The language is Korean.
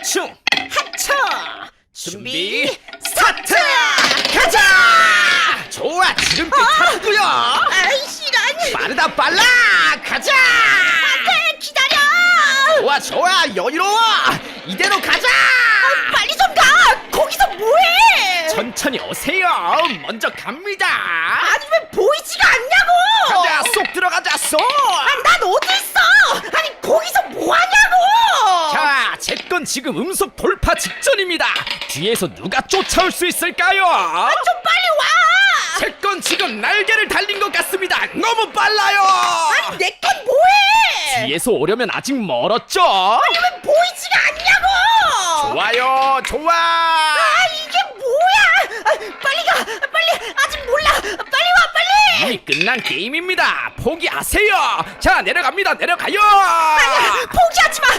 대충 하차 준비 스타트! 가자! 좋아 지름길 타고요. 아이씨 란 빠르다 빨라! 가자! 안돼 기다려! 좋아 좋아 여유로워! 이대로 가자! 빨리 좀 가! 거기서 뭐해? 천천히 오세요. 먼저 갑니다. 아니 왜 보이지가 않냐고! 가자 쏙 들어가자 쏙 자, 제건 지금 음속 돌파 직전입니다. 뒤에서 누가 쫓아올 수 있을까요? 좀 빨리 와제건 지금 날개를 달린 것 같습니다. 너무 빨라요. 아니 내 건 뭐해 뒤에서 오려면 아직 멀었죠? 왜 보이지가 않냐고 좋아요, 좋아. 아 이게 뭐야 아, 빨리 가 빨리 아직 몰라 빨리 와 빨리 이미 끝난 게임입니다. 포기하세요. 자, 내려갑니다. 내려가요. 포기하지 마